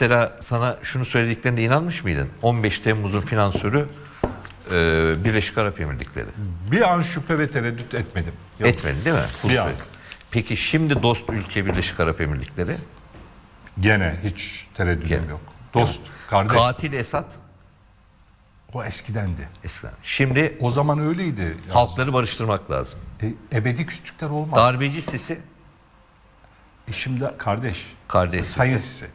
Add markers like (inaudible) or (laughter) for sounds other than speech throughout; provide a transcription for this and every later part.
mesela sana şunu söylediklerinde inanmış mıydın? 15 Temmuz'un finansörü e, Birleşik Arap Emirlikleri. Bir an şüphe ve tereddüt etmedim. Yok. Etmedin değil mi? Full Bir an. Peki şimdi dost ülke Birleşik Arap Emirlikleri. Gene hiç tereddüdüm Gene. yok. Dost, kardeş. Katil Esad. o eskidendi. Eskiden. Şimdi O zaman öyleydi. Ya, halkları barıştırmak lazım. e, ebedi küslükler olmaz. Darbeci Sisi. E şimdi kardeş. Kardeş Sayın Sisi. Sisi.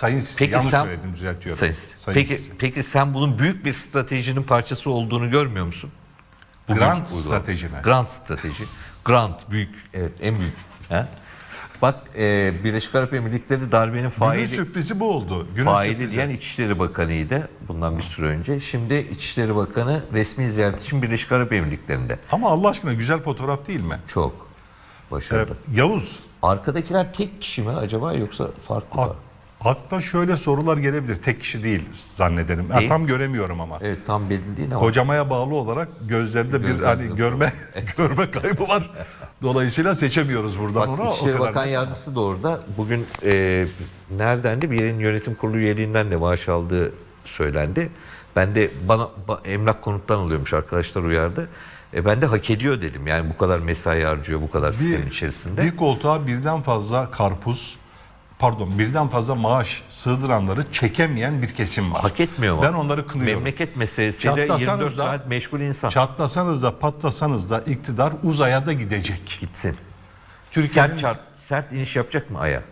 Sayın. Peki Yanlış sen söyledim düzeltiyorum. Sayın. Sayın peki Sisi. peki sen bunun büyük bir stratejinin parçası olduğunu görmüyor musun? Bu Grand büyük uygulama. strateji mi? Grand strateji. Grand büyük evet en büyük. He? Bak e, Birleşik Arap Emirlikleri darbenin Günün faili sürprizi bu oldu. Günün faili sürprizi. diyen İçişleri Bakanı'ydı bundan bir süre önce. Şimdi İçişleri Bakanı resmi ziyaret için Birleşik Arap Emirlikleri'nde. Ama Allah aşkına güzel fotoğraf değil mi? Çok Ee, başarılı. Yavuz, Arkadakiler tek kişi mi acaba yoksa farklı mı? Akla şöyle sorular gelebilir. Tek kişi değil zannederim. Ha, Değil. tam göremiyorum ama. Evet tam belli değil ama. Kocamaya bağlı olarak gözlerinde bir Gözlerde hani görme (laughs) (laughs) görme kaybı var. Dolayısıyla seçemiyoruz buradan onu. Bak O İçişleri. Bakan Yardımcısı da orada. Bugün e, nereden de bir yerin yönetim kurulu üyeliğinden de maaş aldığı söylendi. Ben de bana ba- emlak konuttan alıyormuş arkadaşlar uyardı. E, ben de hak ediyor dedim. Yani bu kadar mesai harcıyor bu kadar sistemin içerisinde. Bir koltuğa birden fazla karpuz, pardon birden fazla maaş sığdıranları çekemeyen bir kesim var. hak etmiyor mu? Ben onları kınıyorum. Memleket meselesiyle Çatlasanız 24 da- saat meşgul insan. Çatlasanız da patlasanız da iktidar uzaya da gidecek. Gitsin. Türkiye'nin Sert çarp, sert iniş yapacak mı aya?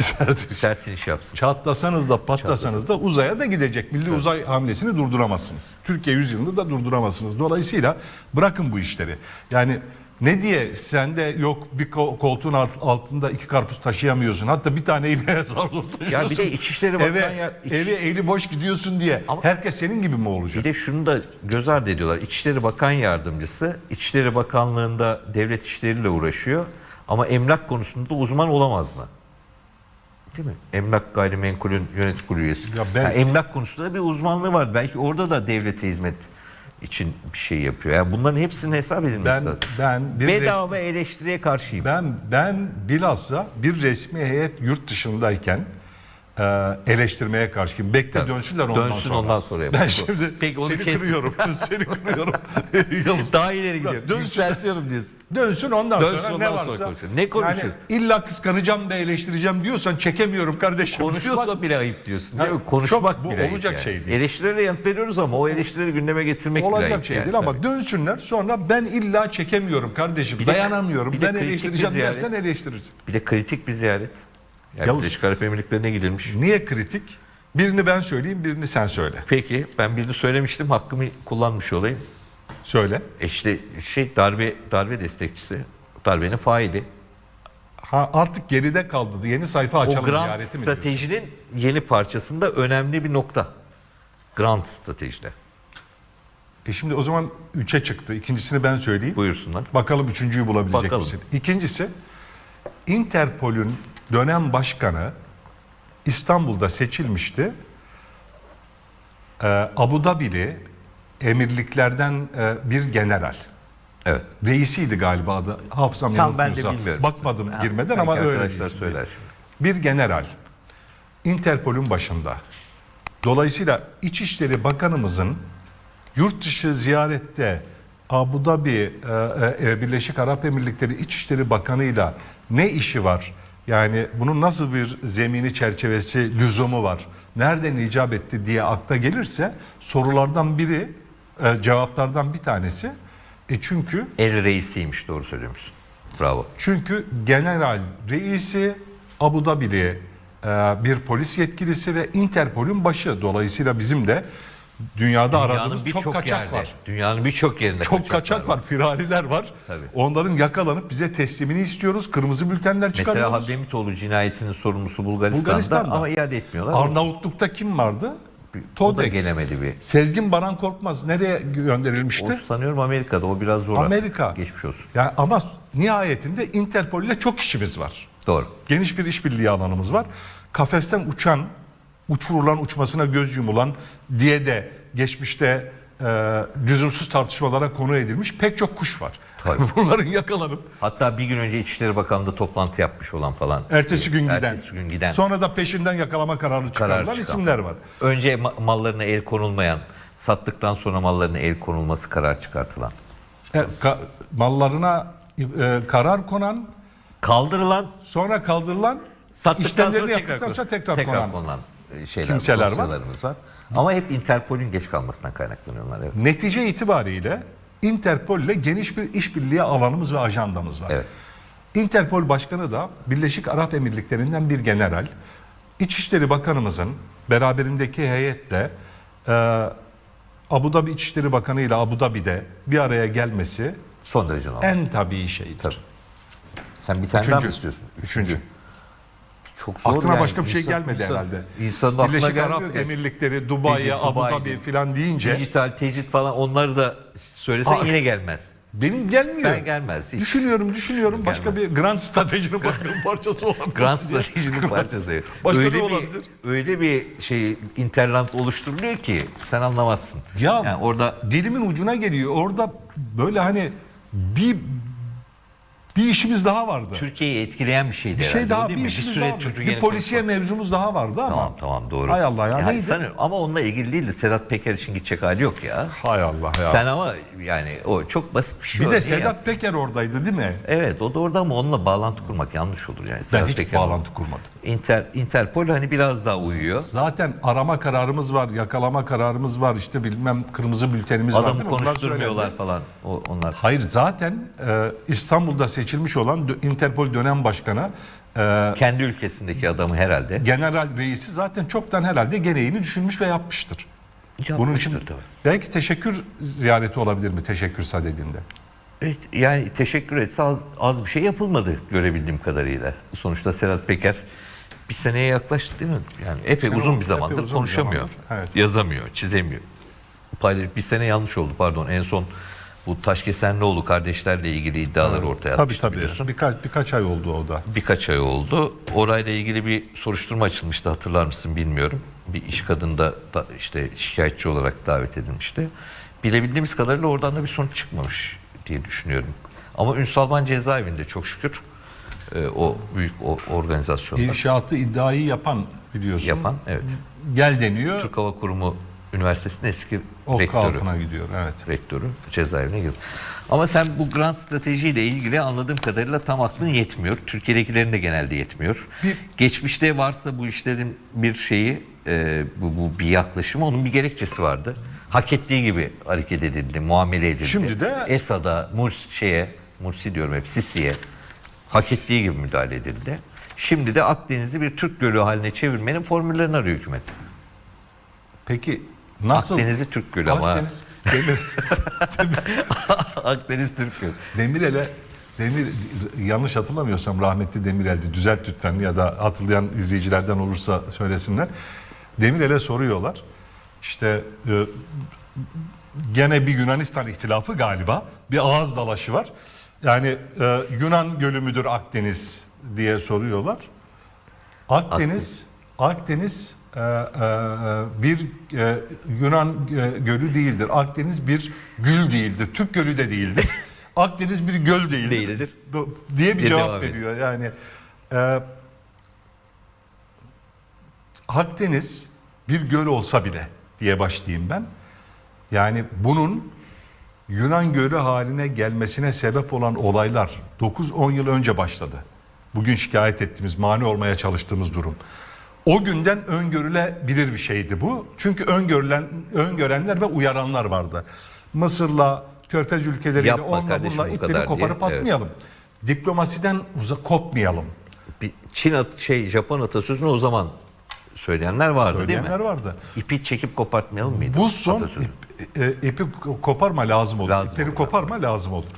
(laughs) Sert iniş yapsın. Çatlasanız da patlasanız da uzaya da gidecek. Milli uzay hamlesini durduramazsınız. Türkiye yüzyılını da durduramazsınız. Dolayısıyla bırakın bu işleri. Yani ne diye sende yok bir ko- koltuğun alt- altında iki karpuz taşıyamıyorsun. Hatta bir taneyi bile (laughs) zar zor taşıyorsun. Ya bir de İçişleri Bakan eve, ya- İç- eve eli boş gidiyorsun diye. Ama- Herkes senin gibi mi olacak? Bir de şunu da göz ardı ediyorlar. İçişleri Bakan Yardımcısı İçişleri Bakanlığı'nda devlet işleriyle uğraşıyor. Ama emlak konusunda uzman olamaz mı? Değil mi? Emlak gayrimenkulün yönetim kurulu üyesi. Ya ben- Ha, emlak konusunda da bir uzmanlığı var. Belki orada da devlete hizmet için bir şey yapıyor. Yani bunların hepsinin hesap edilmesi Ben lazım. ben bir Bedava eleştiriye karşıyım. Ben ben bilhassa bir resmi heyet yurt dışındayken e, eleştirmeye karşıyım. Bekle dönsünler ondan Dönsün sonra. ondan sonra yapalım. Ben şimdi Peki onu seni kestik. kırıyorum. seni kırıyorum. Yalnız (laughs) Daha ileri gidiyor. Dönsün. Yükseltiyorum diyorsun. Dönsün ondan Dönsün sonra ondan ne sonra varsa. konuşalım. Ne konuşur? Yani illa kıskanacağım da eleştireceğim diyorsan çekemiyorum kardeşim. Konuşmak diyorsan, bile ayıp diyorsun. Değil mi? Konuşmak çok- bu bile ayıp olacak yani. şey değil. Eleştirilere yanıt veriyoruz ama o eleştirileri gündeme getirmek bile olacak ayıp şey yani. değil ama Tabii. dönsünler sonra ben illa çekemiyorum kardeşim. Bir de- dayanamıyorum. bir de ben kritik bir eleştireceğim ziyaret. dersen eleştirirsin. Bir de kritik bir ziyaret. Yani Yavuz. Birleşik Arap Emirlikleri'ne gidilmiş. Niye kritik? Birini ben söyleyeyim, birini sen söyle. Peki ben birini söylemiştim hakkımı kullanmış olayım. Söyle. E işte şey darbe darbe destekçisi, darbenin faili. Ha artık geride kaldı. Yeni sayfa O açalım mi diyorsun? stratejinin yeni parçasında önemli bir nokta. Grand stratejide. E şimdi o zaman 3'e çıktı. İkincisini ben söyleyeyim. Buyursunlar. Bakalım üçüncüyü bulabilecek Bakalım. misin? İkincisi Interpol'ün dönem başkanı İstanbul'da seçilmişti. Ee, Abu Dhabili emirliklerden e, bir general. Evet. Reisiydi galiba adı. Hafızam Tam ben de bilmiyorum. Bakmadım Ha, girmeden ama öyle söyler. Bir general. Interpol'ün başında. Dolayısıyla İçişleri Bakanımızın yurt dışı ziyarette Abu Dhabi e, e, Birleşik Arap Emirlikleri İçişleri Bakanı'yla ne işi var? Yani bunun nasıl bir zemini çerçevesi lüzumu var? Nereden icap etti diye akla gelirse sorulardan biri e, cevaplardan bir tanesi e çünkü El reisiymiş doğru söylüyormuşsun. Bravo. çünkü general reisi Abu Dhabi'li e, bir polis yetkilisi ve Interpol'ün başı. Dolayısıyla bizim de dünyada aradığımız çok kaçak yerde, var. Dünyanın birçok yerinde Çok kaçak var, firariler var. Tabii. Onların yakalanıp bize teslimini istiyoruz. Kırmızı bültenler Mesela çıkarıyoruz. Habdemitoğlu cinayetinin sorumlusu Bulgaristan'da, Bulgaristan'da. ama iade etmiyorlar. Arnavutluk'ta kim vardı? o da Todex. gelemedi bir. Sezgin Baran Korkmaz nereye gönderilmişti? O sanıyorum Amerika'da o biraz zor. Amerika. Geçmiş olsun. Yani ama nihayetinde Interpol ile çok işimiz var. Doğru. Geniş bir işbirliği alanımız var. Kafesten uçan, uçurulan, uçmasına göz yumulan diye de geçmişte e, lüzumsuz tartışmalara konu edilmiş pek çok kuş var. Tabii. (laughs) Bunların yakalanıp Hatta bir gün önce İçişleri Bakanlığı toplantı yapmış olan falan. ertesi gün giden. Ertesi gün giden. Sonra da peşinden yakalama kararı çıkarılan çıkan. isimler var. Önce ma- mallarına el konulmayan, sattıktan sonra mallarına el konulması karar çıkartılan. E, ka- mallarına e, karar konan, Kaldırılan, sonra kaldırılan, sattıktan işlemlerini sonra yaptıktan sonra tekrar, konan. konulan e, şeyler, kimseler var. var. Ama hep Interpol'ün geç kalmasından kaynaklanıyorlar. Evet. Netice itibariyle Interpol ile geniş bir işbirliği alanımız ve ajandamız var. Evet. Interpol Başkanı da Birleşik Arap Emirlikleri'nden bir general. İçişleri Bakanımızın beraberindeki heyetle e, Abu Dhabi İçişleri Bakanı ile Abu Dhabi'de bir araya gelmesi Son derece normal. en tabii şeydir. Tabii. Sen bir tane daha mı Üçüncü. istiyorsun? Üçüncü. Çok zor Aklına yani. başka bir şey İnsan- gelmedi insan- herhalde. İnsanın aklına Birleşik gelmiyor Arap gerçi. Emirlikleri, Dubai, Dedi, Abu Dubai Dhabi dedi. filan deyince Dijital, tecrit falan onları da söylesen Aa. yine gelmez. benim gelmiyor. Ben gelmez. Hiç. Düşünüyorum, düşünüyorum. Başka bir grand stratejinin bir (laughs) parçası olan. Grand stratejinin parçası. Başka öyle ne bir, olabilir? öyle bir şey interland oluşturuluyor ki sen anlamazsın. Ya Yani orada dilimin ucuna geliyor. Orada böyle hani bir bir işimiz daha vardı. Türkiye'yi etkileyen bir şeydi bir herhalde. şey o daha, değil bir mi? işimiz süre daha vardı. Bir polisiye konuşması- mevzumuz daha vardı ama. Tamam tamam doğru. Hay Allah ya, Yani sen- ama onunla ilgili değil de Sedat Peker için gidecek hali yok ya. Hay Allah ya. Sen ama yani o çok basit bir şey. bir de Sedat yapsın? Peker oradaydı değil mi? Evet o da orada ama onunla bağlantı kurmak yanlış olur yani. Ben Sedat hiç Peker- bağlantı kurmadım. Inter, Interpol hani biraz daha uyuyor. Zaten arama kararımız var, yakalama kararımız var, işte bilmem kırmızı bültenimiz var. Adamı değil mi? Bunlar konuşturmuyorlar falan. O, onlar. Hayır zaten e, İstanbul'da seçilmiş olan Interpol dönem başkanı e, Kendi ülkesindeki adamı herhalde. general reisi zaten çoktan herhalde gereğini düşünmüş ve yapmıştır. Bunun Yapmıştır için tabii. belki teşekkür ziyareti olabilir mi teşekkür sadedinde? Evet, yani teşekkür etse az, az bir şey yapılmadı görebildiğim kadarıyla. Sonuçta Sedat Peker bir seneye yaklaştı değil mi? Yani epey uzun oldu, bir epey zamandır uzun bir konuşamıyor. zamandır, evet. Yazamıyor, çizemiyor. Paylaş- Bir sene yanlış oldu pardon. En son bu Taşkesenlioğlu kardeşlerle ilgili iddiaları ortaya Tabii atmıştı tabii. biliyorsun. Birkaç, birkaç ay oldu o da. Birkaç ay oldu. Orayla ilgili bir soruşturma açılmıştı hatırlar mısın bilmiyorum. Bir iş kadında da işte şikayetçi olarak davet edilmişti. Bilebildiğimiz kadarıyla oradan da bir sonuç çıkmamış diye düşünüyorum. Ama Ünsal Van cezaevinde çok şükür e, o büyük o organizasyonda İnşaatı iddiayı yapan biliyorsun. yapan evet. Gel deniyor. Türk Hava Kurumu Üniversitesi'nin eski Ok rektörü. altına gidiyor. Evet. rektörü cezaevine girdi. Ama sen bu grand stratejiyle ilgili anladığım kadarıyla tam aklın yetmiyor. Türkiye'dekilerin de genelde yetmiyor. Bir- Geçmişte varsa bu işlerin bir şeyi, e, bu, bu bir yaklaşımı, onun bir gerekçesi vardı. Hak ettiği gibi hareket edildi, muamele edildi. Şimdi de- Esad'a, Murs şeye, Mursi diyorum hep, Sisi'ye hak ettiği gibi müdahale edildi. Şimdi de Akdeniz'i bir Türk gölü haline çevirmenin formüllerini arıyor hükümet. Peki nasıl? Akdeniz'i Türk gölü ama Akdeniz Demir, (laughs) Akdeniz Türk gölü. Demirel'e Demir yanlış hatırlamıyorsam rahmetli Demirel'di. Düzelt lütfen ya da hatırlayan izleyicilerden olursa söylesinler. Demirel'e soruyorlar. İşte e, gene bir Yunanistan ihtilafı galiba. Bir ağız dalaşı var. Yani e, Yunan gölü müdür Akdeniz diye soruyorlar. Akdeniz Akdeniz bir e, Yunan e, gölü değildir. Akdeniz bir gül değildir. Türk gölü de değildir. (laughs) Akdeniz bir göl değildir. Değildir. Diye bir Diye cevap veriyor. Yani e, Akdeniz bir göl olsa bile diye başlayayım ben. Yani bunun Yunan Gölü haline gelmesine sebep olan olaylar 9-10 yıl önce başladı. Bugün şikayet ettiğimiz, mani olmaya çalıştığımız durum. O günden öngörülebilir bir şeydi bu. Çünkü öngörülen, öngörenler ve uyaranlar vardı. Mısır'la, Körfez ülkeleriyle Yapma onunla kardeşim bununla bu ipleri kadar koparıp diye, evet. atmayalım. Diplomasiden uzak kopmayalım. Bir Çin at, şey Japon atasözünü o zaman söyleyenler vardı Söyleyenler değil mi? vardı. İpi çekip kopartmayalım mıydı? Bu son ip, e, ipi koparma lazım olur. Lazım İpleri olur. koparma lazım olur.